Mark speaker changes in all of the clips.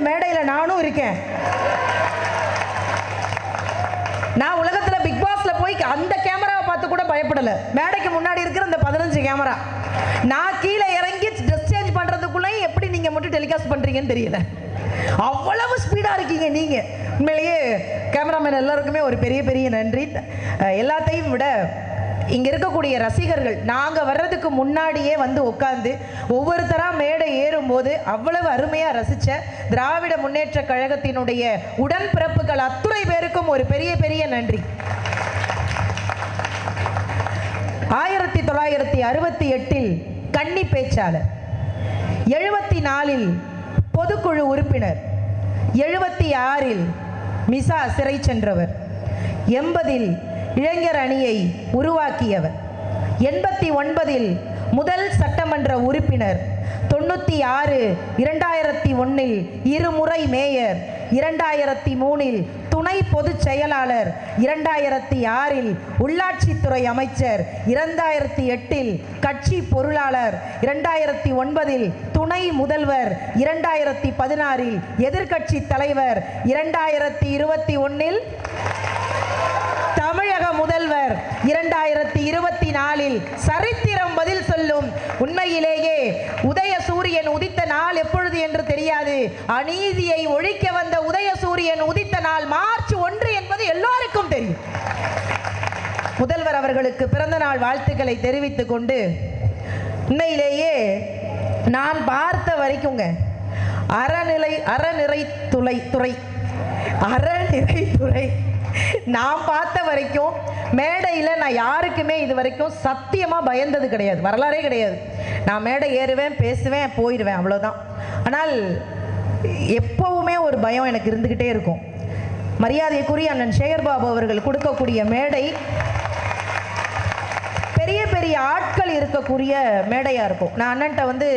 Speaker 1: இந்த மேடையில் நானும் இருக்கேன். நான் உலகத்தில் பிக் பாஸில் போய் அந்த கேமராவை பார்த்து கூட பயப்படலை. மேடைக்கு முன்னாடி இருக்கிற இந்த பதினஞ்சு கேமரா. நான் கீழே இறங்கி ட்ரெஸ் சேஞ்ச் பண்ணுறதுக்குள்ளேயும் எப்படி நீங்கள் மட்டும் டெலிகாஸ்ட் பண்ணுறீங்கன்னு தெரியல. அவ்வளவு ஸ்பீடாக இருக்கீங்க நீங்கள் உண்மையிலேயே கேமராமேன் எல்லாருக்குமே ஒரு பெரிய பெரிய நன்றி. எல்லாத்தையும் விட இங்கே இருக்கக்கூடிய ரசிகர்கள் நாங்கள் வர்றதுக்கு முன்னாடியே வந்து உட்காந்து ஒவ்வொருத்தராக மேடை ஏறும்போது அவ்வளவு அருமையாக ரசித்த திராவிட முன்னேற்ற கழகத்தினுடைய உடன்பிறப்புகள் அத்துறை பேருக்கும் ஒரு பெரிய பெரிய நன்றி. ஆயிரத்தி தொள்ளாயிரத்தி அறுபத்தி எட்டில் கன்னி பேச்சாளர் எழுபத்தி நாலில் பொதுக்குழு உறுப்பினர் எழுபத்தி ஆறில் மிசா சிறை சென்றவர் எண்பதில் இளைஞர் அணியை உருவாக்கியவர். எண்பத்தி ஒன்பதில் முதல் சட்டமன்ற உறுப்பினர் தொண்ணூற்றி ஆறு இரண்டாயிரத்தி ஒன்றில் இருமுறை மேயர் இரண்டாயிரத்தி மூணில் துணை பொதுச் செயலாளர் இரண்டாயிரத்தி ஆறில் உள்ளாட்சித்துறை அமைச்சர் இரண்டாயிரத்தி எட்டில் கட்சி பொருளாளர் இரண்டாயிரத்தி ஒன்பதில் துணை முதல்வர் இரண்டாயிரத்தி பதினாறில் எதிர்க்கட்சி தலைவர் இரண்டாயிரத்தி இருபத்தி ஒன்றில் தமிழக முதல்வர் இரண்டாயிரத்தி நாளில் சரித்திரம் பதில் சொல்லும். உண்மையிலேயே உதய சூரியன் உதித்த நாள் எப்பொழுது என்று தெரியாது. அநீதியை ஒழிக்க வந்த உதய சூரியன் உதித்த நாள் மார்ச் ஒன்று என்பது எல்லோருக்கும் தெரியும். முதல்வர் அவர்களுக்கு பிறந்த நாள் வாழ்த்துக்களை தெரிவித்துக் கொண்டு உண்மையிலேயே நான் பார்த்த வரைக்குங்க அறநிலை அறநிறை துளை துறை அறநிறைத்துறை நான் பார்த்த வரைக்கும் மேடையில் நான் யாருக்குமே இது வரைக்கும் சத்தியமாக பயந்தது கிடையாது. வரலாறே கிடையாது. நான் மேடை ஏறுவேன் பேசுவேன் போயிடுவேன் அவ்வளோதான் ஆனால் எப்போவுமே ஒரு பயம் எனக்கு இருந்துக்கிட்டே இருக்கும். மரியாதைக்குரிய அண்ணன் சேகர்பாபு அவர்கள் கொடுக்கக்கூடிய மேடை பெரிய பெரிய ஆட்கள் இருக்கக்கூடிய மேடையாக இருக்கும். நான் அண்ணன்ட்ட வந்து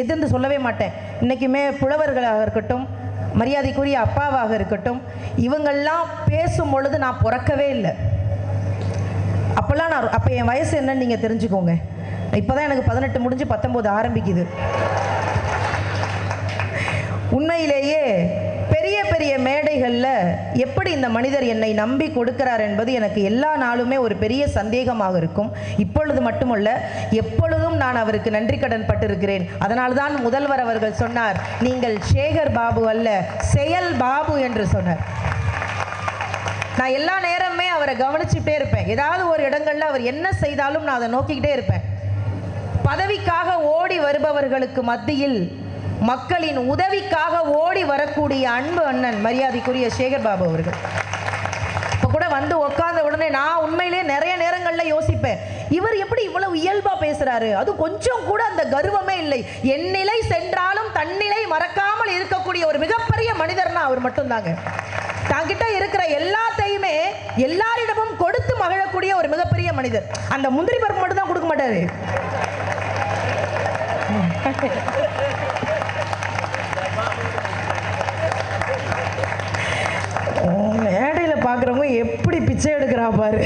Speaker 1: எதிர்ந்து சொல்லவே மாட்டேன். இன்றைக்குமே புலவர்களாக இருக்கட்டும் மரியாதைக்குரிய அப்பாவாக இருக்கட்டும் இவங்கள்லாம் பேசும் பொழுது நான் பிறக்கவே இல்லை. அப்போல்லாம் நான் அப்போ என் வயசு என்னன்னு நீங்கள் தெரிஞ்சுக்கோங்க. இப்போ தான் எனக்கு பதினெட்டு முடிஞ்சு பத்தொம்போது ஆரம்பிக்குது. உண்மையிலேயே பெரிய பெரிய மேடைகளில் எப்படி இந்த மனிதர் என்னை நம்பி கொடுக்கிறார் என்பது எனக்கு எல்லா நாளுமே ஒரு பெரிய சந்தேகமாக இருக்கும். இப்பொழுது மட்டுமல்ல எப்பொழுதும் நான் அவருக்கு நன்றி கடன் பட்டிருக்கிறேன். அதனால்தான் முதல்வர் அவர்கள் சொன்னார் நீங்கள் சேகர் பாபு அல்ல செயல் பாபு என்று சொன்னார். நான் எல்லா நேரமே அவரை கவனிச்சுட்டே இருப்பேன். ஏதாவது ஒரு இடங்களில் அவர் என்ன செய்தாலும் நான் அதை நோக்கிக்கிட்டே இருப்பேன். பதவிக்காக ஓடி வருபவர்களுக்கு மத்தியில் மக்களின் உதவிக்காக ஓடி வரக்கூடிய அன்பு அண்ணன் மரியாதைக்குரிய சேகர் பாபு அவர்கள். இப்போ கூட வந்து உட்கார்ந்த உடனே நான் உண்மையிலேயே நிறைய நேரங்களில் யோசிப்பேன் இவர் எப்படி இவ்வளவு இயல்பாக பேசுகிறாரு அது கொஞ்சம் கூட அந்த கர்வமே இல்லை. என் நிலை சென்றாலும் தன்னிலை மறக்காமல் இருக்கக்கூடிய ஒரு மிகப்பெரிய மனிதர்னா அவர் மட்டும்தாங்க. தங்கிட்ட இருக்கிற எல்லாத்தையுமே எல்லாரிடமும் கொடுத்து மகிழக்கூடிய ஒரு மிகப்பெரிய மனிதர். அந்த முந்திரி பருப்பு மட்டும் தான் கொடுக்க மாட்டாரு. மேடையில் பார்க்குறவங்க எப்படி பிச்சை எடுக்கிறா பாரு.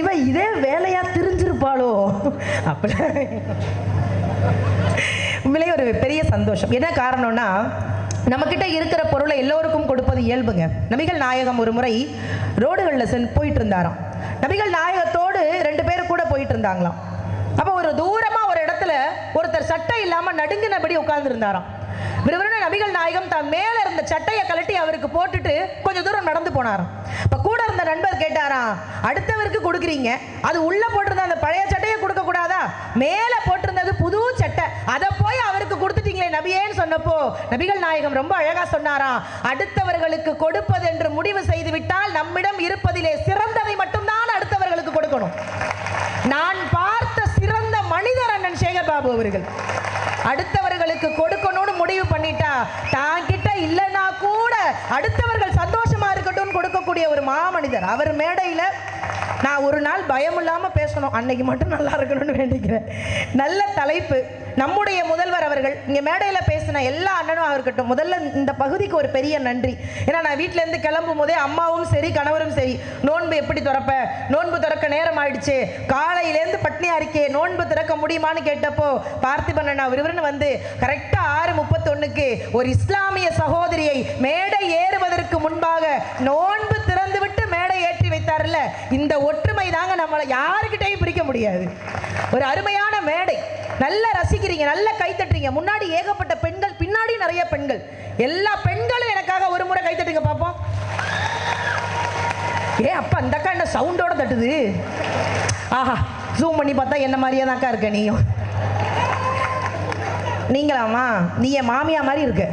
Speaker 1: இவன் இதே வேலையாக திரிஞ்சிருப்பாளோ? அப்படி. உண்மையிலேயே ஒரு பெரிய சந்தோஷம். என்ன காரணம்னா நம்மக்கிட்ட இருக்கிற பொருளை எல்லோருக்கும் கொடுப்பது இயல்புங்க. நபிகள் நாயகம் ஒரு முறை ரோடுகளில் சென் போயிட்டு இருந்தாராம் நபிகள் நாயகத்தோடு ரெண்டு பேர் கூட போயிட்டு இருந்தாங்களாம் அப்போ ஒரு தூரமாக ஒரு இடத்துல ஒருத்தர் சட்டை இல்லாமல் நடுங்கினபடி உட்கார்ந்துருந்தாராம். விறுவிறுன்னு நபிகள் நாயகம் தான் மேல இருந்த சட்டையை கழட்டி அவருக்கு போட்டுட்டு கொஞ்சம் தூரம் நடந்து போனாராம். இப்ப கூட இருந்த நண்பர் கேட்டாரா அடுத்தவருக்கு கொடுக்குறீங்க. அது உள்ள போட்டிருந்த அந்த பழைய சட்டையை கொடுக்க கூடாதா? மேல போட்டிருந்தது புது சட்டை. அதை போய் அவருக்கு கொடுத்துட்டீங்களே நபியேன்னு சொன்னப்போ நபிகள் நாயகம் ரொம்ப அழகா சொன்னாரா அடுத்தவர்களுக்கு கொடுப்பது என்று முடிவு செய்து விட்டால் நம்மிடம் இருப்பதிலே சிறந்ததை மட்டும்தான் அடுத்தவர்களுக்கு கொடுக்கணும். நான் பார்த்த சிறந்த மனிதர் அண்ணன் சேகர் பாபு அவர்கள். அடுத்தவர்களுக்கு கொடுக்க முடிவு பண்ணிட்டா. தான் கிட்ட இல்லைன்னா கூட அடுத்தவர்கள் சந்தோஷமா இருக்கட்டும் கொடுக்க இருக்கக்கூடிய ஒரு மாமனிதர் அவர் மேடையில் நான் ஒரு நாள் பயம் பேசணும். அன்னைக்கு மட்டும் நல்லா இருக்கணும்னு வேண்டிக்கிறேன். நல்ல தலைப்பு. நம்முடைய முதல்வர் அவர்கள் இங்கே மேடையில் பேசின எல்லா அண்ணனும் இருக்கட்டும் முதல்ல இந்த பகுதிக்கு ஒரு பெரிய நன்றி. ஏன்னா நான் வீட்டிலேருந்து கிளம்பும் போதே அம்மாவும் சரி கணவரும் சரி. நோன்பு எப்படி திறப்ப? நோன்பு திறக்க நேரம் ஆயிடுச்சு. காலையிலேருந்து பட்னி அறிக்கை நோன்பு திறக்க முடியுமான்னு கேட்டப்போ பார்த்திபன் அண்ணா விறுவிறுன்னு வந்து கரெக்டாக ஆறு முப்பத்தொன்னுக்கு ஒரு இஸ்லாமிய சகோதரியை மேடை ஏறுவதற்கு முன்பாக நோன்பு ஏற்றி இந்த ஒற்றுமை தாங்க நம்மளை யாருக்கிட்டையும் பிரிக்க முடியாது. ஒரு அருமையான மேடை. நல்ல ரசிக்கிறீங்க நல்ல கைத்தட்டுறீங்க முன்னாடி ஏகப்பட்ட பெண்கள் பின்னாடி நிறைய பெண்கள். எல்லா பெண்களும் எனக்காக ஒரு முறை கைத்தட்டுங்க பார்ப்போம் ஏ அப்பா அந்த அக்கா என்ன சவுண்டோட தட்டுது? ஆஹா ஜூம் பண்ணி பார்த்தா என்ன மாதிரியே தான்க்கா இருக்க நீயும். நீங்களாமா நீ என் மாமியா மாதிரி இருக்க.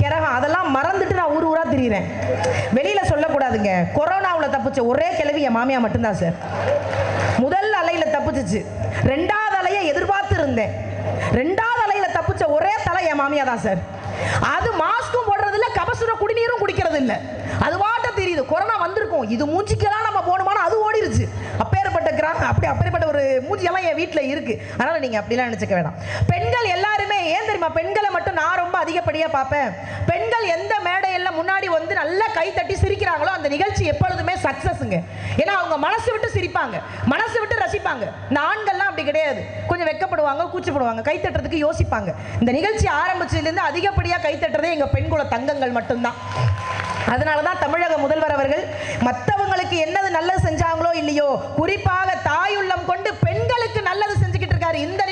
Speaker 1: கிரகம் அதெல்லாம் மறந்துட்டு நான் ஊர் திரியிறேன். வெளியில சொல்லக்கூடாதுங்க. கொரோனாவில் தப்பிச்ச. ஒரே கிழவி என் மாமியா மட்டும்தான் சார் முதல் அலையில தப்பிச்சிச்சு. ரெண்டாவது அலையை எதிர்பார்த்து இருந்தேன். ரெண்டாவது அலையில தப்பிச்ச ஒரே தலை என் மாமியா தான் சார் அது மாஸ்க்கும் போடுறது இல்லை கபசுர குடிநீரும் குடிக்கிறது இல்லை அது வாட்ட தெரியுது. கொரோனா வந்திருக்கும். இது மூஞ்சிக்கெல்லாம் நம்ம போகணுமானா அது ஓடிருச்சு. அப்பேற்பட்ட கிராமம் அப்படி அப்பேற்பட்ட ஒரு மூஞ்சியெல்லாம் என் வீட்டில் இருக்கு. அதனால நீங்க அப்படிலாம் நினைச்சுக்க வேணாம். பெண்கள் எல்லாருமே ஏன் தெரியுமா? பெண்களை மட்டும் நான் ரொம்ப அதிகப்படியாக பார்ப்பேன். பெண்கள் எந்த மேடையெல்லாம் முன்னாடி வந்து நல்லா கை தட்டி சிரிக்கிறாங்களோ அந்த நிகழ்ச்சி எப்பொழுதுமே சக்சஸ்ங்க ஏன்னா அவங்க மனசு விட்டு சிரிப்பாங்க. மனசு விட்டு ரசிப்பாங்க. இந்த ஆண்கள்லாம் அப்படி கிடையாது. கொஞ்சம் வெக்கப்படுவாங்க கூச்சப்படுவாங்க கை தட்டுறதுக்கு யோசிப்பாங்க. இந்த நிகழ்ச்சி ஆரம்பிச்சதுலேருந்து அதிகப்படியாக கை தட்டுறதே எங்கள் பெண்குல தங்கங்கள் மட்டும்தான். அதனால தான் தமிழக முதல்வர் அவர்கள் மற்றவங்களுக்கு என்னது நல்லது செஞ்சாங்களோ இல்லையோ குறிப்பாக தாயுள்ளம் கொண்டு பெண்களுக்கு நல்லது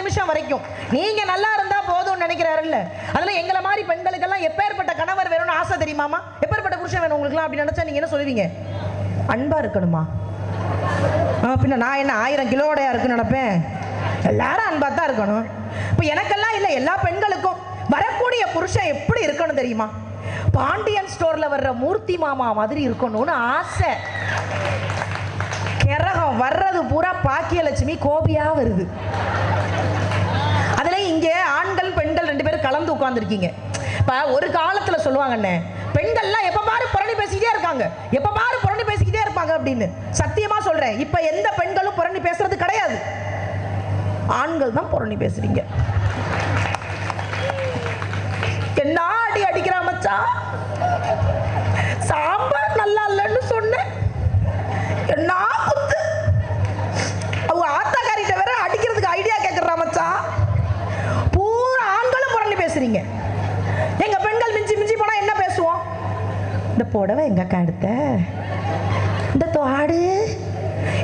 Speaker 1: நிமிஷம் வரைக்கும். நீங்க நல்லா இருந்தா போதும்னு நினைக்கிறாருல்ல. அதுல எங்களை மாதிரி பெண்களுக்கெல்லாம் எப்பேற்பட்ட கணவர் வேணும்னு ஆசை தெரியுமாமா எப்பேற்பட்ட புருஷன் வேணும் உங்களுக்குலாம் அப்படி நினைச்சா நீங்க என்ன சொல்லுவீங்க? அன்பா இருக்கணுமா? பின்ன நான் என்ன ஆயிரம் கிலோடையா இருக்குன்னு நினைப்பேன்? எல்லாரும் அன்பா தான் இருக்கணும். இப்போ எனக்கெல்லாம் இல்லை எல்லா பெண்களுக்கும் வரக்கூடிய புருஷன் எப்படி இருக்கணும் தெரியுமா? பாண்டியன் ஸ்டோர்ல வர்ற மூர்த்தி மாமா மாதிரி இருக்கணும்னு ஆசை. கிரகம் வர்றது பூரா பாக்கியலட்சுமி கோபியாக வருது. அதுல இங்கே ஆண்கள் பெண்கள் ரெண்டு பேரும் கலந்து உட்காந்துருக்கீங்க இப்போ ஒரு காலத்துல சொல்லுவாங்கண்ணே பெண்கள்லாம் எப்போ பாரு புரணி பேசிக்கிட்டே இருக்காங்க. எப்ப பாரு புரணி பேசிக்கிட்டே இருப்பாங்க அப்படின்னு. சத்தியமா சொல்றேன் இப்போ எந்த பெண்களும் புரணி பேசுறது கிடையாது. ஆண்கள் தான் புரணி பேசுறீங்க. என்ன அடி அடிக்கிறா மச்சா சாம்பார் நல்லா இல்லை சொன்னேன் என்ன குத்து அவங்க ஆத்தாக்காரிட்ட வேற அடிக்கிறதுக்கு ஐடியா கேட்குறா மச்சான் பூரா ஆண்களும் புரணி பேசுறீங்க எங்க பெண்கள் மிஞ்சி மிஞ்சி போனா என்ன பேசுவோம் இந்த புடவை எங்க அக்கா எடுத்த? இந்த தோடு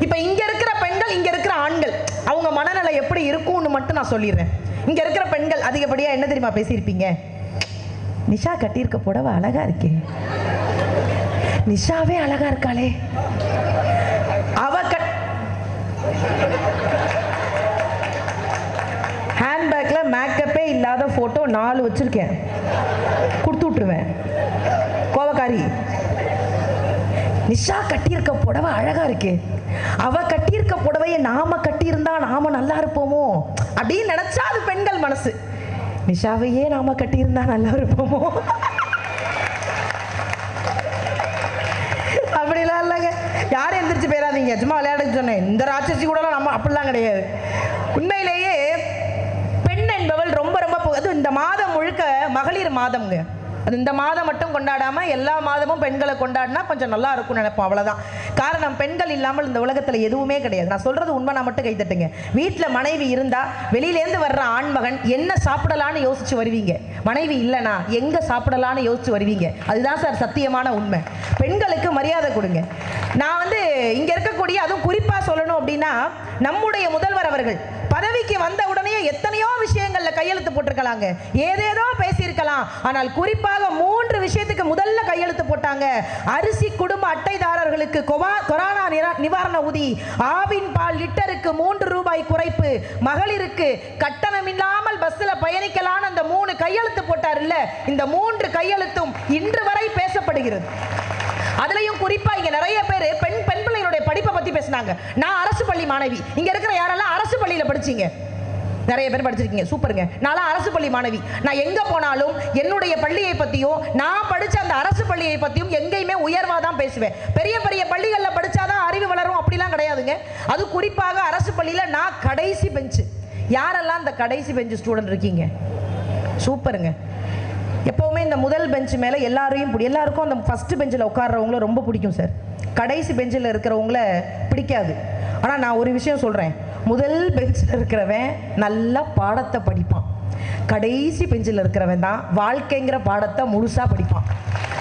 Speaker 1: இப்ப இங்க இருக்கிற பெண்கள் இங்க இருக்கிற ஆண்கள் அவங்க மனநிலை எப்படி இருக்கும்னு மட்டும் நான் சொல்லிடுறேன். இங்க இருக்கிற பெண்கள் அதிகப்படியா என்ன தெரியுமா பேசியிருப்பீங்க? நிஷா கட்டியிருக்க புடவை அழகா இருக்கே. நிஷாவே அழகா இருக்காளே. அவ கட் ஹேண்ட்பேக்ல மேக்கப்பே இல்லாத போட்டோ நாலு வச்சிருக்கேன். கொடுத்து விட்டுருவேன். கோவக்காரி. நிஷா கட்டியிருக்க புடவை அழகா இருக்கு. அவ கட்டியிருக்க புடவையை நாம கட்டியிருந்தா நாம நல்லா இருப்போமோ? அப்படின்னு நினைச்சா அது பெண்கள் மனசு. நிஷாவையே நாம கட்டியிருந்தா நல்லா இருப்போமோ? அப்படிலாம் இல்லைங்க. யாரும் எந்திரிச்சு போயிடாதீங்க சும்மா விளையாட சொன்னேன். இந்த ராட்சசி கூடலாம் நம்ம அப்படிலாம் கிடையாது. உண்மையிலேயே பெண் என்பவள் ரொம்ப ரொம்ப அது இந்த மாதம் முழுக்க மகளிர் மாதம்ங்க. அது இந்த மாதம் மட்டும் கொண்டாடாமல் எல்லா மாதமும் பெண்களை கொண்டாடினா கொஞ்சம் நல்லா இருக்கும்னு நினைப்போம். அவ்வளோதான் காரணம் பெண்கள் இல்லாமல் இந்த உலகத்தில் எதுவுமே கிடையாது. நான் சொல்கிறது உண்மை நான் மட்டும் கைத்தட்டுங்க வீட்டில் மனைவி இருந்தால் வெளியிலேருந்து வர்ற ஆண்மகன் என்ன சாப்பிடலான்னு யோசிச்சு வருவீங்க? மனைவி இல்லைனா எங்கே சாப்பிடலான்னு யோசிச்சு வருவீங்க? அதுதான் சார் சத்தியமான உண்மை. பெண்களுக்கு மரியாதை கொடுங்க. நான் வந்து இங்கே இருக்கக்கூடிய அதுவும் குறிப்பாக சொல்லணும் அப்படின்னா நம்முடைய முதல்வர் அவர்கள் பதவிக்கு வந்த உடனே எத்தனையோ விஷயங்கள்ல கையெழுத்து போட்டிருக்கலாங்க. ஏதேதோ பேசியிருக்கலாம். ஆனால் குறிப்பாக மூன்று விஷயத்துக்கு முதல்ல கையெழுத்து போட்டாங்க. அரிசி குடும்ப அட்டைதாரர்களுக்கு கொரோனா நிவாரண ஊதி ஆவின் பால் லிட்டருக்கு மூன்று ரூபாய் குறைப்பு மகளிருக்கு கட்டணம் இல்லாமல் பஸ்ல பயணிக்கலான்னு அந்த மூணு கையெழுத்து போட்டார்ல இந்த மூன்று கையெழுத்தும் இன்று வரை பேசப்படுகிறது. அதுலயும் குறிப்பா இங்க நிறைய பேர் இருந்தாங்க நான் அரசு பள்ளி மாணவி. இங்க இருக்கிற யாரெல்லாம் அரசு பள்ளியில படிச்சீங்க? நிறைய பேர் படிச்சிருக்கீங்க. சூப்பருங்க. நான்லாம் அரசு பள்ளி மாணவி. நான் எங்க போனாலும் என்னுடைய பள்ளியை பத்தியும் நான் படிச்ச அந்த அரசு பள்ளியை பத்தியும் எங்கேயுமே உயர்வா தான் பேசுவேன். பெரிய பெரிய பள்ளிகள்ல படிச்சாதான் அறிவு வளரும் அப்படிலாம் கிடையாதுங்க. அது குறிப்பாக அரசு பள்ளியில நான் கடைசி பெஞ்சு. யாரெல்லாம் இந்த கடைசி பெஞ்சு ஸ்டூடெண்ட் இருக்கீங்க? சூப்பருங்க. எப்போவுமே இந்த முதல் பெஞ்ச் மேலே எல்லாரையும் பிடி எல்லாருக்கும் அந்த ஃபஸ்ட்டு பெஞ்சில் உட்கார்றவங்கள ரொம்ப பிடிக்கும் சார். கடைசி பெஞ்சில் இருக்கிறவங்கள பிடிக்காது. ஆனால் நான் ஒரு விஷயம் சொல்கிறேன் முதல் பெஞ்சில் இருக்கிறவன் நல்லா பாடத்தை படிப்பான். கடைசி பெஞ்சில் இருக்கிறவன் தான் வாழ்க்கைங்கிற பாடத்தை முழுசாக படிப்பான்.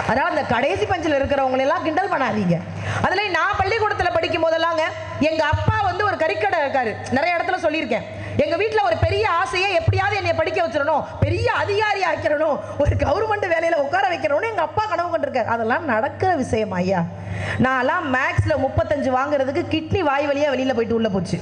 Speaker 1: அதனால் அந்த கடைசி பெஞ்சில் இருக்கிறவங்களெல்லாம் கிண்டல் பண்ணாதீங்க. அதில் நான் பள்ளிக்கூடத்தில் படிக்கும் போதெல்லாங்க எங்கள் அப்பா வந்து ஒரு கறிக்கடை இருக்காரு. நிறைய இடத்துல சொல்லியிருக்கேன். எங்க வீட்டில் ஒரு பெரிய ஆசையை எப்படியாவது என்னை படிக்க வச்சிடணும் பெரிய அதிகாரி ஆக்கிறணும் ஒரு கவர்மெண்ட் வேலையில் உட்கார வைக்கணும்னு எங்கள் அப்பா கனவு கொண்டிருக்காரு. அதெல்லாம் நடக்கிற விஷயம் ஐயா. நான்லாம் மேக்ஸில் முப்பத்தஞ்சு வாங்குறதுக்கு கிட்னி வாய் வழியாக வெளியில் போயிட்டு உள்ள போச்சு.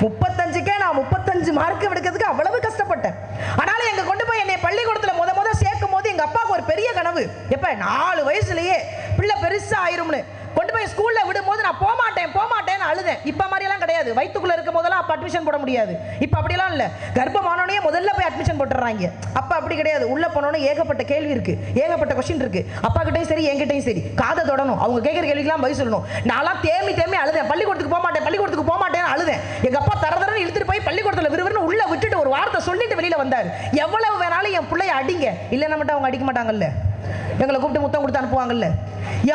Speaker 1: முப்பத்தஞ்சுக்கே நான் முப்பத்தஞ்சு மார்க் எடுக்கிறதுக்கு அவ்வளவு கஷ்டப்பட்டேன். ஆனாலும் எங்கள் கொண்டு போய் என்னை பள்ளிக்கூடத்தில் முத முத சேர்க்கும் போது எங்கள் அப்பாவுக்கு ஒரு பெரிய கனவு. எப்போ? நாலு வயசுலேயே. பிள்ளை பெருசாக ஆயிரும்னு. கொண்டு போய் ஸ்கூலில் விடும்போது நான் போக மாட்டேன் போக மாட்டேன்னு அழுதேன். இப்போ மாதிரியெல்லாம் கிடையாது. வயிற்றுக்குள்ளே இருக்கும் போதெல்லாம் அப்போ அட்மிஷன் போட முடியாது. இப்போ அப்படிலாம் இல்லை. கர்ப்பமானோடனே முதல்ல போய் அட்மிஷன் போட்டுறாங்க அப்போ அப்படி கிடையாது. உள்ளே போனோடனே ஏகப்பட்ட கேள்வி இருக்குது ஏகப்பட்ட கொஷின் இருக்குது அப்பா கிட்டயும் சரி என்கிட்டயும் சரி. காதை தொடணும். அவங்க கேட்குற கேள்விக்கெல்லாம் பதில் சொல்லணும். நான்லாம் தேமி தேமி அழுதேன். பள்ளிக்கூடத்துக்கு போக மாட்டேன் பள்ளிக்கூடத்துக்கு போக மாட்டேன்னு அழுதேன். எங்கள் அப்பா தர தரன்னு இழுத்துட்டு போய் பள்ளிக்கூடத்தில் விறுவிறுன்னு உள்ளே விட்டுட்டு ஒரு வார்த்தை சொல்லிட்டு வெளியில் வந்தார். எவ்வளவு வேணாலும் என் பிள்ளைய அடிங்க. இல்லைன்னா மட்டும் அவங்க அடிக்க மாட்டாங்கல்ல? எங்களை கூப்பிட்டு முத்தம் கொடுத்து அனுப்புவாங்கல்ல?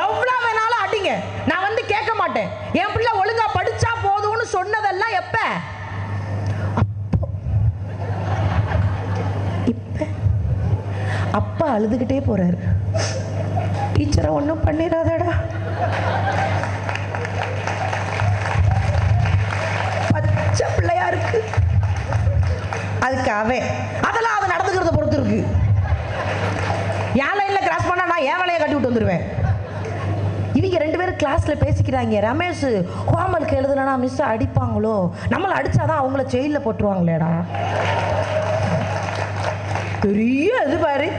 Speaker 1: எவ்வளோ வேணாலும் அடிங்க நான் வந்து கேட்க மாட்டேன் என் பிள்ளை ஒழுங்கா படிச்சா போதும்னு சொன்னதெல்லாம் எப்ப? இப்ப. அப்பா அழுதுகிட்டே போறாரு. டீச்சரை ஒன்றும் பண்ணிடாதடா. பச்சை பிள்ளையா இருக்கு. அதுக்கு அவன். அதெல்லாம் அவன் நடந்துக்கிறத பொறுத்து இருக்கு. என் லைன்ல கிராஸ் பண்ணா நான் ஏன் வேலையை கட்டி விட்டு வந்துடுவேன் கிளாஸில் பேசிக்கிறாங்க. ரமேஷ் ஹோம்ஒர்க் எழுதலைன்னா மிஸ் அடிப்பாங்களோ? நம்மளை அடித்தாதான் அவங்கள ஜெயிலில் போட்டுருவாங்களேடா. பெரிய இது பாரு.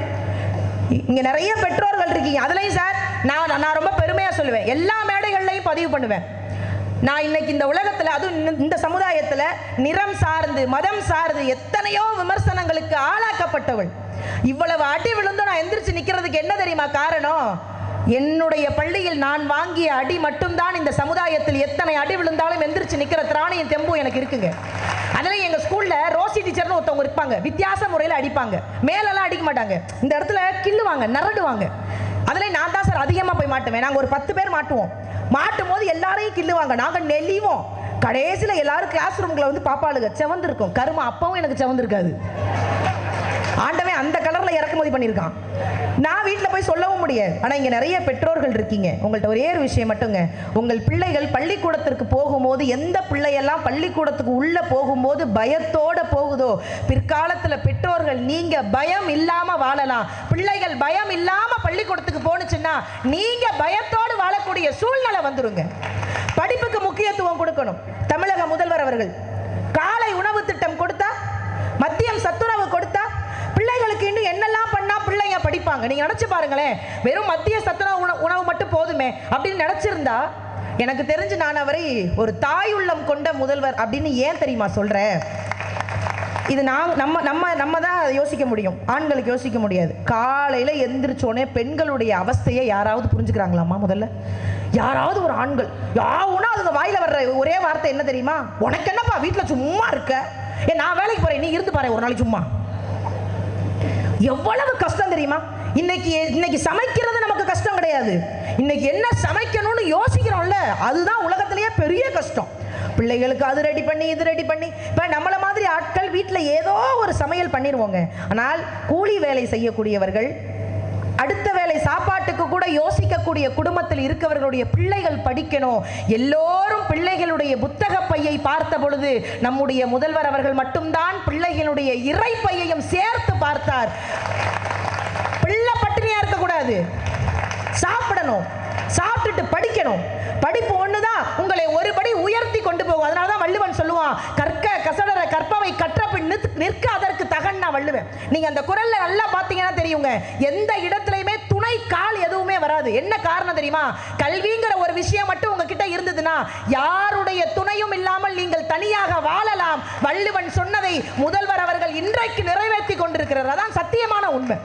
Speaker 1: இ- நிறைய பெற்றோர்கள் இருக்கீங்க. அதுலேயும் சார் நான் நான் ரொம்ப பெருமையாக சொல்லுவேன். எல்லா மேடைகள்லையும் பதிவு பண்ணுவேன். நான் இன்னைக்கு இந்த உலகத்தில் அதுவும் இந்த- இந்த நிறம் சார்ந்து மதம் சார்ந்து எத்தனையோ விமர்சனங்களுக்கு ஆளாக்கப்பட்டவள். இவ்வளவு அடி விழுந்தும் நான் எந்திரிச்சு நிற்கிறதுக்கு என்ன தெரியுமா காரணம்? என்னுடைய பள்ளியில் நான் வாங்கிய அடி மட்டும்தான் இந்த சமுதாயத்தில் எத்தனை அடி விழுந்தாலும் எந்திரிச்சு நிற்கிற திராணியும் தெம்பும் எனக்கு இருக்குங்க. அதில் எங்கள் ஸ்கூலில் ரோசி டீச்சர்னு ஒருத்தவங்க இருப்பாங்க. வித்தியாச முறையில் அடிப்பாங்க. மேலெல்லாம் அடிக்க மாட்டாங்க. இந்த இடத்துல கிள்ளுவாங்க நரடுவாங்க. அதில் நான் தான் சார் அதிகமாக போய் மாட்டுவேன். நாங்கள் ஒரு பத்து பேர் மாட்டுவோம். மாட்டும் போது எல்லாரையும் கிள்ளுவாங்க. நாங்கள் நெளிவோம். கடைசியில் எல்லாரும் கிளாஸ் ரூம்குள்ள வந்து பாப்பாளுங்க செவந்திருக்கும். கருமா அப்பவும் எனக்கு செவந்திருக்காது. ஆண்டவன் அந்த கலரில் இறக்குமதி பண்ணியிருக்கான். நான் வீட்டில் போய் சொல்லவும் முடியாது. ஆனால் இங்கே நிறைய பெற்றோர்கள் இருக்கீங்க. உங்கள்கிட்ட ஒரே ஒரு விஷயம் மட்டுங்க. உங்கள் பிள்ளைகள் பள்ளிக்கூடத்திற்கு போகும்போது எந்த பிள்ளையெல்லாம் பள்ளிக்கூடத்துக்கு உள்ளே போகும்போது பயத்தோட போகுதோ பிற்காலத்தில் பெற்றோர்கள் நீங்கள் பயம் இல்லாமல் வாழலாம். பிள்ளைகள் பயம் இல்லாமல் பள்ளிக்கூடத்துக்கு போனுச்சுன்னா நீங்கள் பயத்தோடு வாழக்கூடிய சூழ்நிலை வந்துருங்க. படிப்புக்கு முக்கியத்துவம் கொடுக்கணும். தமிழக முதல்வர் அவர்கள் காலை உணவு திட்டம் கொடுத்தா மதியம் சத்துணவு கொடுத்தா அதுக்குன்னு என்னெல்லாம் பண்ணா பிள்ளைங்க படிப்பாங்க? நீங்கள் நினைச்சு பாருங்களேன். வெறும் மத்திய சத்துணவு உணவு உணவு மட்டும் போதுமே அப்படின்னு நினைச்சிருந்தா எனக்கு தெரிஞ்சு நான் அவரை ஒரு தாயுள்ளம் கொண்ட முதல்வர் அப்படின்னு ஏன் தெரியுமா சொல்கிறேன் இது நான் நம்ம நம்ம நம்ம தான் அதை யோசிக்க முடியும். ஆண்களுக்கு யோசிக்க முடியாது. காலையில் எந்திரிச்சோடனே பெண்களுடைய அவஸ்தையை யாராவது புரிஞ்சுக்கிறாங்களாம்மா முதல்ல? யாராவது ஒரு ஆண்கள். யாவுனா அதுங்க வாயில வர்ற ஒரே வார்த்தை என்ன தெரியுமா? உனக்கு என்னப்பா வீட்டில் சும்மா இருக்க? ஏ நான் வேலைக்கு போறேன். நீ இருந்து பாரு ஒரு நாளைக்கு சும்மா. எவ்வளவு கஷ்டம் தெரியுமா? இன்னைக்கு இன்னைக்கு சமைக்கிறது நமக்கு கஷ்டம் கிடையாது. இன்னைக்கு என்ன சமைக்கணும்னு யோசிக்கிறோம்ல அதுதான் உலகத்திலேயே பெரிய கஷ்டம். பிள்ளைகளுக்கு அது ரெடி பண்ணி இது ரெடி பண்ணி. இப்போ நம்மளை மாதிரி ஆட்கள் வீட்டில் ஏதோ ஒரு சமையல் பண்ணிடுவோங்க ஆனால் கூலி வேலை செய்யக்கூடியவர்கள் அடுத்த வேளை சாப்பாட்டுக்கு கூட யோசிக்கக்கூடிய குடும்பத்தில் இருக்கவர்களுடைய பிள்ளைகள் படிக்கணும். எல்லோரும் பிள்ளைகளுடைய புத்தக பையை பார்த்த பொழுது நம்முடைய முதல்வர் அவர்கள் மட்டும்தான் பிள்ளைகளுடைய இறை பையையும் சேர்த்து பார்த்தார். பிள்ளை பட்டினியா இருக்கக்கூடாது. சாப்பிடணும். சாப்பிட்டுட்டு படிக்கணும். படிப்பு ஒண்ணுதான். உங்களை ஒரு படி உயர்த்தி கொண்டு போகும். அதனால தான் வள்ளுவன் சொல்லுவான் கற்க கச கற்பவை கற்ற பின் நிற்க- அதற்கு தகன் நான் வள்ளுவேன். நீங்க அந்த குரல்ல நல்லா பாத்தீங்கன்னா தெரியுங்க. எந்த இடத்துலயுமே துணை கால் எதுவுமே வராது. என்ன காரணம் தெரியுமா? கல்விங்கிற ஒரு விஷயம் மட்டும் உங்ககிட்ட இருந்ததுன்னா யாருடைய துணையும் இல்லாமல் நீங்கள் தனியாக வாழலாம். வள்ளுவன் சொன்னதை முதல்வர் அவர்கள் இன்றைக்கு நிறைவேற்றி கொண்டிருக்கிறார். அதான் சத்தியமான உண்மை.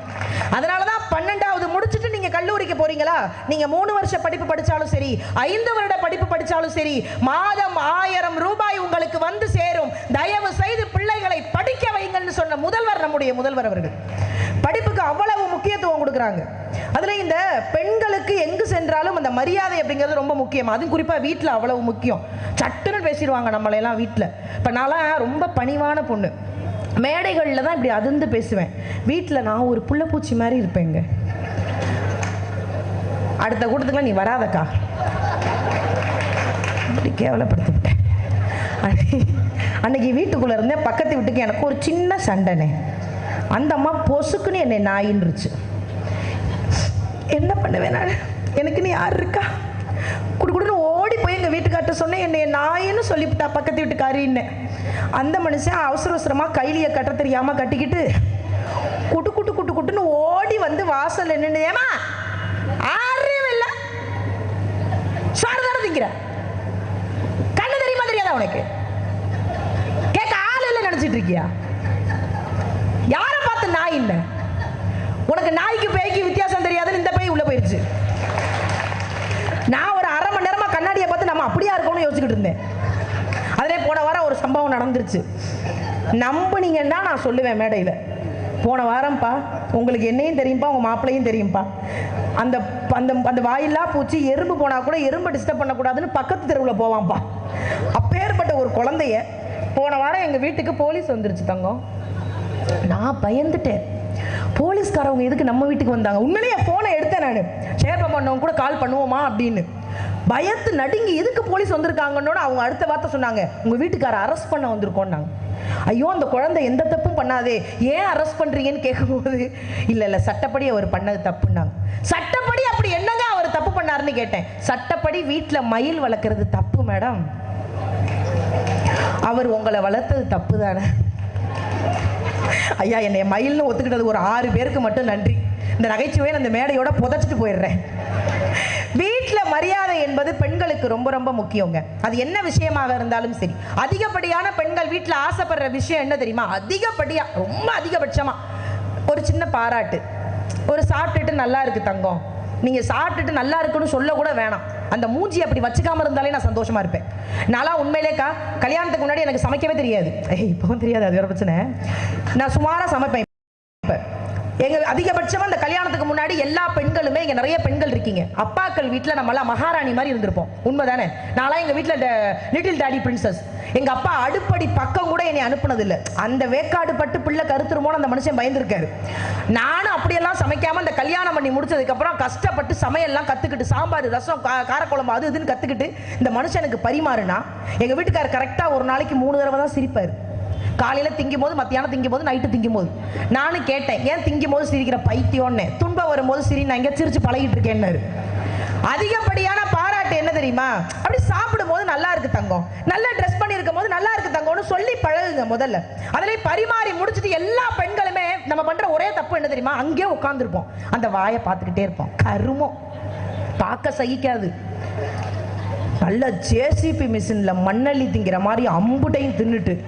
Speaker 1: அதனால தான் பன்னெண்டாவது முடிச்சுட்டு நீங்க கல்லூரிக்கு போறீங்களா? நீங்க மூணு வருஷ படிப்பு படிச்சாலும் சரி ஐந்து வருட படிப்பு படிச்சாலும் சரி மாதம் ஆயிரம் ரூபாய் உங்களுக்கு வந்து சேரும். தயவு செய்து பிள்ளைகளை படிக்க வைங்கன்னு சொன்ன முதல்வர் நம்முடைய முதல்வர் அவர்கள். படிப்புக்கு அவ்வளவு முக்கியத்துவம் கொடுக்குறாங்க. அதில் இந்த பெண்களுக்கு எங்கு சென்றாலும் அந்த மரியாதை அப்படிங்கிறது ரொம்ப முக்கியம். அதுவும் குறிப்பாக வீட்டில் அவ்வளவு முக்கியம். சட்டுன்னு பேசிடுவாங்க நம்மளையெல்லாம் வீட்டில் இப்போ நான்லாம் ரொம்ப பணிவான பொண்ணு. மேடைகளில் தான் இப்படி அதிர்ந்து பேசுவேன். வீட்டில் நான் ஒரு புள்ளப்பூச்சி மாதிரி இருப்பேங்க. அடுத்த கூட்டத்துக்குலாம் நீ வராதக்கா. இப்படி கேவலப்படுத்தி விட்டேன் அன்னைக்கு- அன்னைக்கு வீட்டுக்குள்ளே இருந்தேன். பக்கத்து வீட்டுக்கு எனக்கு ஒரு சின்ன சண்டைனே. அந்த அம்மா பொசுக்குன்னு என்னை நாயின்றுச்சு. என்ன பண்ணுவேன் நான்? எனக்கு நீ யார் இருக்கா? குடுக்குடுன்னு ஓடி போய் எங்கள் வீட்டுக்கார்ட்ட சொன்னேன் என்னை நாயின்னு சொல்லிவிட்டா பக்கத்து வீட்டுக்காரின்னு. அந்த மனுஷன் அவசர அவசரமாக கைலியை கட்ட தெரியாமல் கட்டிக்கிட்டு குட்டு குட்டு குட்டு குட்டுன்னு ஓடி வந்து வாசல்ல நின்று ஏமா ஆறவே இல்லை. சார் தானே திங்கிற? கண்ணு தெரியுமா தெரியாதா உனக்கு? கேட்க ஆள் இல்லை நினச்சிட்டு இருக்கியா? யாரை பார்த்து நாய் இல்லை உனக்கு நாய்க்கு பேய்க்கு வித்தியாசம் தெரியாதுன்னு இந்த உள்ள போயிருச்சு. நான் ஒரு அரை மணி நேரமா கண்ணாடியை பார்த்து நம்ம அப்படியா இருக்கோம்னு யோசிச்சுக்கிட்டு இருந்தேன். அதிலே போன வாரம் ஒரு சம்பவம் நடந்துருச்சு. நம்புனீங்கன்னா நான் சொல்லுவேன் மேடையில். போன வாரம்ப்பா உங்களுக்கு என்னையும் தெரியும்ப்பா உங்கள் மாப்பிள்ளையும் தெரியும்ப்பா அந்த அந்த அந்த வாயில்லா பூச்சி எறும்பு போனால் கூட எறும்பு டிஸ்டர்ப் பண்ணக்கூடாதுன்னு பக்கத்து தெருவில் போவான்ப்பா. அப்பேற்பட்ட ஒரு குழந்தைய போன வாரம் எங்கள் வீட்டுக்கு போலீஸ் வந்துருச்சு தங்கம். நான் பயந்துட்டேன். போலீஸ்காரவங்க எதுக்கு நம்ம வீட்டுக்கு வந்தாங்க? உண்மையிலேயே ஃபோனை எடுத்தேன் நான். ஷேர் பண்ணவங்க கூட கால் பண்ணுவோமா அப்படின்னு. பயத்து நடுங்கி எதுக்கு போலீஸ் வந்திருக்காங்கன்னோட அவங்க அடுத்த வார்த்தை சொன்னாங்க. உங்கள் வீட்டுக்கார அரெஸ்ட் பண்ண வந்திருக்கோன்னாங்க. ஐயோ அந்த குழந்தை எந்த தப்பும் பண்ணாதே. ஏன் அரெஸ்ட் பண்ணுறீங்கன்னு கேட்கும்போது இல்லை இல்லை சட்டப்படி அவர் பண்ணது தப்புன்னாங்க. சட்டப்படி அப்படி என்னங்க அவர் தப்பு பண்ணாருன்னு கேட்டேன். சட்டப்படி வீட்டில் மயில் வளர்க்குறது தப்பு மேடம். அவர் உங்களை வளர்த்தது தப்பு தானே ஐயா என்னை மயில்னு ஒத்துக்கிட்டது ஒரு ஆறு பேருக்கு மட்டும் நன்றி. இந்த நகைச்சுவையை அந்த மேடையோட புதைச்சிட்டு போயிடுறேன். வீட்டில் மரியாதை என்பது பெண்களுக்கு ரொம்ப ரொம்ப முக்கியங்க. அது என்ன விஷயமாக இருந்தாலும் சரி. அதிகப்படியான பெண்கள் வீட்டில் ஆசைப்படுற விஷயம் என்ன தெரியுமா? அதிகப்படியா ரொம்ப அதிகபட்சமா. ஒரு சின்ன பாராட்டு. ஒரு சாப்பிட்டுட்டு நல்லா இருக்கு தங்கம். நீங்கள் சாப்பிட்டுட்டு நல்லா இருக்குன்னு சொல்லக்கூட வேணாம். அந்த மூஞ்சி அப்படி வச்சுக்காம இருந்தாலே நான் சந்தோஷமா இருப்பேன். நான்லாம் உண்மையிலேக்கா கல்யாணத்துக்கு முன்னாடி எனக்கு சமைக்கவே தெரியாது. ஏய் இப்போவும் தெரியாது அது வேற பிரச்சனை. நான் சுமாராக சமைப்பேன். எங்க அதிகபட்சமா இந்த கல்யாணத்துக்கு முன்னாடி எல்லா பெண்களுமே இங்க நிறைய பெண்கள் இருக்கீங்க. அப்பாக்கள் வீட்டுல நம்ம எல்லாம் மகாராணி மாதிரி இருந்திருப்போம். உண்மைதானே? நான்லாம் எங்க வீட்டுல லிட்டில் டாடி பிரின்சஸ் எங்க அப்பா அடுப்படி பக்கம் கூட என்னை அனுப்புனது இல்ல அந்த வேக்காடு பட்டு பிள்ளை கருத்துருமோன்னு அந்த மனுஷன் பயந்துருக்காரு. நானும் அப்படியெல்லாம் சமைக்காம அந்த கல்யாணம் பண்ணி முடிச்சதுக்கு அப்புறம் கஷ்டப்பட்டு சமையல்லாம் கத்துக்கிட்டு சாம்பார் ரசம் காரக்குழம்பு அது இதுன்னு கத்துக்கிட்டு இந்த மனுஷனுக்கு பரிமாறுனா எங்க வீட்டுக்காரர் கரெக்டா ஒரு நாளைக்கு மூணு தடவை தான் சிரிப்பாரு. காலையில் திங்கும் போது மத்தியானம் திங்கும் போது நைட்டு திங்கும் போது நானும் கேட்டேன் ஏன் திங்கும் போது சிரிக்கிற பைத்தியம்னு? துன்பம் வரும்போது சிரி நான் இங்கே சிரிச்சு பழகிட்டு இருக்கேன்னாரு. அதிகப்படியான பாராட்டு என்ன தெரியுமா? அப்படி சாப்பிடும் போது நல்லா இருக்கு தங்கம். நல்லா ட்ரெஸ் பண்ணியிருக்கும் போது நல்லா இருக்கு தங்கம்னு சொல்லி பழகுங்க முதல்ல. அதிலே பரிமாறி முடிச்சிட்டு எல்லா பெண்களுமே நம்ம பண்ற ஒரே தப்பு என்ன தெரியுமா? அங்கேயே உட்காந்துருப்போம் அந்த வாயை பார்த்துக்கிட்டே இருப்போம். கருமம். பார்க்க சகிக்காது. நல்ல ஜேசிபி மிஷினில் மண்ணள்ளி திங்கிற மாதிரி அம்புட்டையும் தின்னுட்டு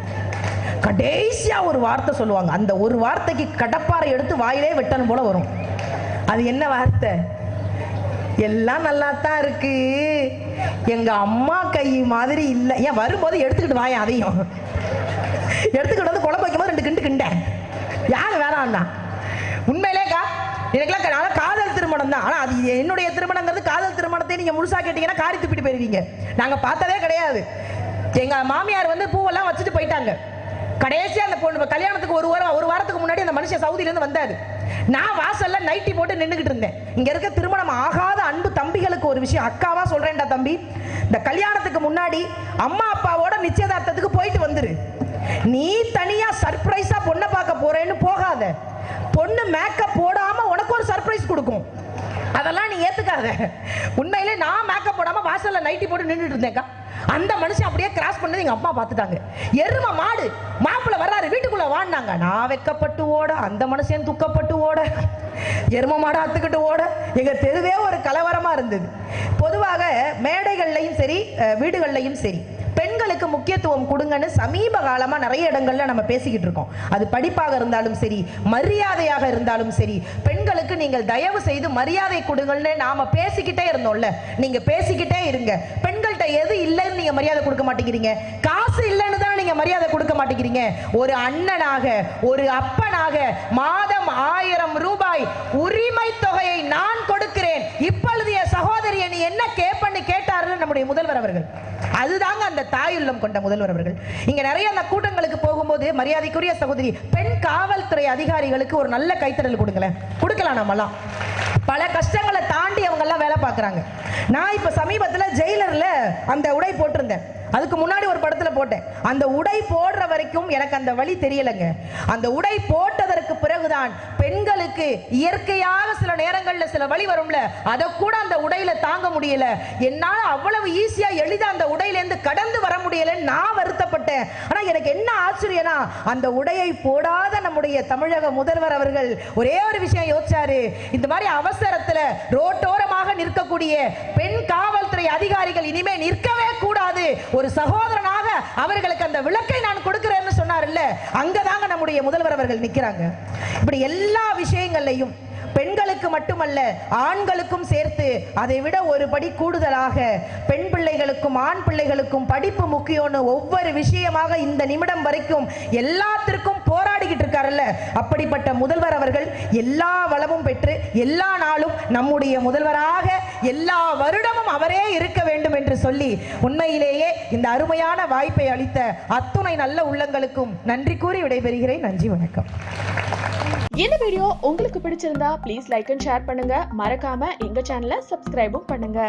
Speaker 1: கடைசியா ஒரு வார்த்தை சொல்லுவாங்க. அந்த ஒரு வார்த்தைக்கு கடப்பாரை எடுத்து வாயிலே வெட்டணும் போல வரும். அது என்ன வார்த்தை? எல்லாம் நல்லா தான் இருக்கு. எங்க அம்மா கை மாதிரி இல்லை. ஏன் வரும்போது எடுத்துக்கிட்டு வாயன் அதையும். எடுத்துக்கிட்டு வந்து குழம்பு வைக்கும்போது ரெண்டு கிண்டு கிண்டேன் யார் வேணாம்னா உண்மையிலேக்கா எனக்குலாம் ஆனால் காதல் திருமணம் தான். ஆனால் அது என்னுடைய திருமணங்கிறது காதல் திருமணத்தை நீங்கள் முழுசாக கேட்டீங்கன்னா காரி துப்பிட்டு போயிருவீங்க. நாங்கள் பார்த்ததே கிடையாது. எங்கள் மாமியார் வந்து பூவெல்லாம் வச்சுட்டு போயிட்டாங்க. கடைசியா அந்த பொண்ணு கல்யாணத்துக்கு ஒரு வாரம் ஒரு வாரத்துக்கு முன்னாடி அந்த மனுஷன் சவுதியில இருந்து வந்தாரு. நான் வாசல்ல நைட்டி போட்டு நின்றுகிட்டு இருந்தேன். இங்க இருக்க திருமணம் ஆகாத அன்பு தம்பிகளுக்கு ஒரு விஷயம். அக்காவா சொல்றேன்டா தம்பி இந்த கல்யாணத்துக்கு முன்னாடி அம்மா அப்பாவோட நிச்சயதார்த்தத்துக்கு போயிட்டு வந்துரு. நீ தனியா சர்ப்ரைஸா பொண்ணை பார்க்க போறேன்னு போகாத. பொண்ணு மேக்கப் போடாம உனக்கு ஒரு சர்ப்ரைஸ் கொடுக்கும். அதெல்லாம் நீ ஏத்துக்காத. உண்மையிலே நான் மேக்கப் போடாம வாசல்ல நைட்டி போட்டு நின்றுட்டு இருந்தேன்க்கா. அந்த மனுஷன் அப்படியே கிராஸ் பண்ணது எங்க அம்மா பார்த்துட்டாங்க எரும மாடு மாப்பிள்ள வர்றாரு வீட்டுக்குள்ள வாடினாங்க நான் வெக்கப்பட்டு ஓட அந்த மனுஷன் துக்கப்பட்டு ஓட எரும மாடு அத்துக்கிட்டு ஓட எங்க தெருவே ஒரு கலவரமா இருந்தது. பொதுவாக மேடைகள்லையும் சரி வீடுகள்லையும் சரி முக்கியத்துவம் கொடுங்கன்னு சமீப காலமாக நிறைய இடங்கள்ல நம்ம பேசிக்கிட்டு இருக்கோம். அது படிப்பாக இருந்தாலும் சரி மரியாதையாக இருந்தாலும் சரி பெண்களுக்கு நீங்கள் தயவு செய்து மரியாதை கொடுங்கள்னு நாம பேசிக்கிட்டே இருந்தோம்ல. நீங்க பேசிக்கிட்டே இருங்க. பெண்கள்கிட்ட எது இல்லைன்னு நீங்க மரியாதை கொடுக்க மாட்டேங்கிறீங்க. காசு இல்லைன்னு தான் நீங்க மரியாதை கொடுக்க மாட்டேங்கிறீங்க. ஒரு அண்ணனாக ஒரு அப்பனாக மாதம் ஆயிரம் ரூபாய் உரிமை தொகையை நான் கொடுக்கிறேன். இப்பொழுது என் சகோதரியை நீ என்ன கேப்பன்னு கேட்டாருன்னு நம்முடைய முதல்வர் அவர்கள். அதுதாங்க அந்த தாயுள்ளம் கொண்ட முதல்வர் அவர்கள். இங்க நிறைய அந்த கூட்டங்களுக்கு போகும்போது மரியாதைக்குரிய சகோதரி பெண் காவல்துறை அதிகாரிகளுக்கு ஒரு நல்ல கைத்தடல் கொடுங்களேன். கொடுக்கலாம் நம்மலாம் பல கஷ்டங்களை தாண்டி அவங்க எல்லாம் வேலை பார்க்குறாங்க. நான் இப்போ சமீபத்தில் ஜெயிலரில் அந்த உடை போட்டிருந்தேன். அதுக்கு முன்னாடி ஒரு படத்தில் போட்டேன். அந்த உடை போடுற வரைக்கும் எனக்கு அந்த வழி தெரியலைங்க. அந்த உடை போட்டதற்கு பிறகுதான் பெண்களுக்கு இயற்கையாக சில நேரங்கள்ல சில வழி வரும்ல அதை கூட அந்த உடையில தாங்க முடியல. என்னால் அவ்வளவு ஈஸியா எளிதா அந்த உடையிலேருந்து கடந்து வர முடியலன்னு நான் வருத்தப்பட்டேன். ஆனா எனக்கு என்ன ஆச்சரியனா அந்த உடையை போடாத நம்முடைய தமிழக முதல்வர் அவர்கள் ஒரே ஒரு விஷயம் யோசிச்சாரு. இந்த மாதிரி அவசரத்துல ரோட்டோரமாக நிற்கக்கூடிய பெண் காவல்துறை அதிகாரிகள் இனிமே நிற்கவே கூடாது. ஒரு சகோதரன் அவர்களுக்கு அந்த விளக்கை நான் கொடுக்கிறேன்னு சொன்னார்ல அங்கதாங்க நம்முடைய முதல்வர் அவர்கள் நிக்கிறாங்க. இப்படி எல்லா விஷயங்கள்லையும் பெண்களுக்கு மட்டுமல்ல ஆண்களுக்கும் சேர்த்து அதை விட ஒரு படி கூடுதலாக பெண் பிள்ளைகளுக்கும் ஆண் பிள்ளைகளுக்கும் படிப்பு முக்கியம்னு ஒவ்வொரு விஷயமாக இந்த நிமிடம் வரைக்கும் எல்லாத்திற்கும் போராடிக்கிட்டு இருக்காருல்ல. அப்படிப்பட்ட முதல்வர் அவர்கள் எல்லா வளமும் பெற்று எல்லா நாளும் நம்முடைய முதல்வராக எல்லா வருடமும் அவரே இருக்க வேண்டும் என்று சொல்லி உண்மையிலேயே இந்த அருமையான வாய்ப்பை அளித்த அத்துணை நல்ல உள்ளங்களுக்கும் நன்றி கூறி விடைபெறுகிறேன். நன்றி வணக்கம்.
Speaker 2: இந்த வீடியோ உங்களுக்கு பிடிச்சிருந்தா ப்ளீஸ் லைக் அண்ட் ஷேர் பண்ணுங்க. மறக்காம எங்க சேனலை சப்ஸ்கிரைபும் பண்ணுங்க.